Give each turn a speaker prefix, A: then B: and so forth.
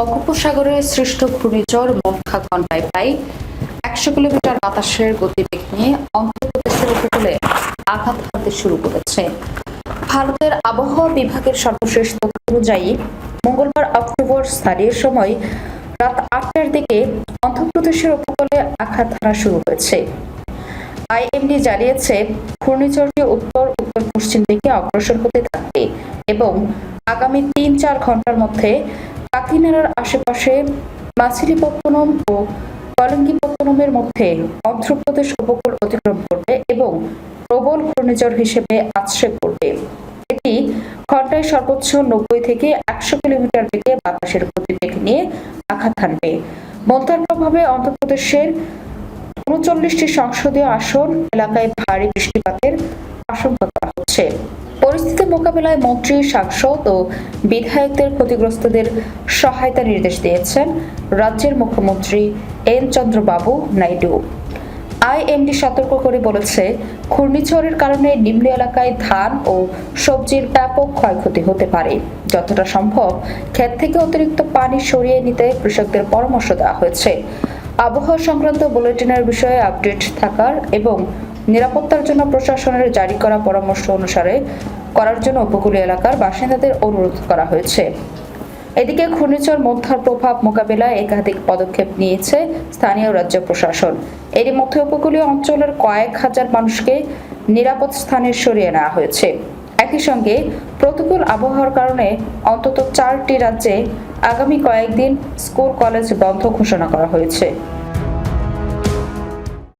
A: বঙ্গোপসাগরে সৃষ্ট ঘূর্ণিঝড় মনখা ঘন্টায় প্রায় একশো কিলোমিটার বাতাসের গতিবেগ নিয়ে অন্ধ্রপ্রদেশের উপকূলে আঘাত হানতে শুরু করেছে। ভারতের আবহাওয়া বিভাগের সর্বশেষ তথ্য অনুযায়ী, মঙ্গলবার অক্টোবর স্থানীয় সময় রাত আটটার দিকে অন্ধ্রপ্রদেশের উপকূলে আঘাত হানা শুরু হয়েছে। আইএমডি জানিয়েছে, ঘূর্ণিঝড়টি উত্তর উত্তর পশ্চিম দিকে অগ্রসর হতে থাকবে এবং আগামী তিন চার ঘণ্টার মধ্যে কাকিনাড়ার আশেপাশে মাছিলিপত্তনম ও কলঙ্গিপত্তনমের মধ্যে অন্ধ্রপ্রদেশ উপকূল অতিক্রম করবে এবং প্রবল ঘূর্ণিঝড় হিসেবে আছড়ে পড়বে। এটি ঘন্টায় সর্বোচ্চ নব্বই থেকে একশো কিলোমিটার বেগে বাতাসের গতিবেগ নিয়ে আঘাত হানবে। মন্থার প্রভাবে অন্ধ্রপ্রদেশের উনচল্লিশটি সংসদীয় আসন এলাকায় ভারী বৃষ্টিপাতের আশঙ্কা করা হচ্ছে। মোকাবেলায় মন্ত্রী, সাংসদ ও বিধায়কদের ক্ষতিগ্রস্তদের সহায়তা নির্দেশ দিয়েছেন রাজ্যের মুখ্যমন্ত্রী এন চন্দ্রবাবু নাইডু। আইএমডি সতর্ক করে বলেছে, ঘূর্ণিঝড়ের কারণে নিম্ন এলাকায় ধান ও সবজির ব্যাপক ক্ষয়ক্ষতি হতে পারে। যতটা সম্ভব ক্ষেত থেকে অতিরিক্ত পানি সরিয়ে নিতে কৃষকদের পরামর্শ দেওয়া হয়েছে। আবহাওয়া সংক্রান্ত বুলেটিনের বিষয়ে আপডেট থাকার এবং নিরাপত্তার জন্য প্রশাসনের জারি করা পরামর্শ অনুসারে করার জন্য উপকূলীয় এলাকার বাসিন্দাদের অনুরোধ করা হয়েছে। এদিকে ঘূর্ণিঝড় মধ্যার প্রভাব মোকাবেলায় একাধিক পদক্ষেপ নিয়েছে স্থানীয় রাজ্য প্রশাসন। এরই মধ্যে উপকূলীয় অঞ্চলের কয়েক হাজার মানুষকে নিরাপদ স্থানে সরিয়ে নেওয়া হয়েছে। একই সঙ্গে প্রতিকূল আবহাওয়ার কারণে অন্তত চারটি রাজ্যে আগামী কয়েকদিন স্কুল, কলেজ বন্ধ ঘোষণা করা হয়েছে।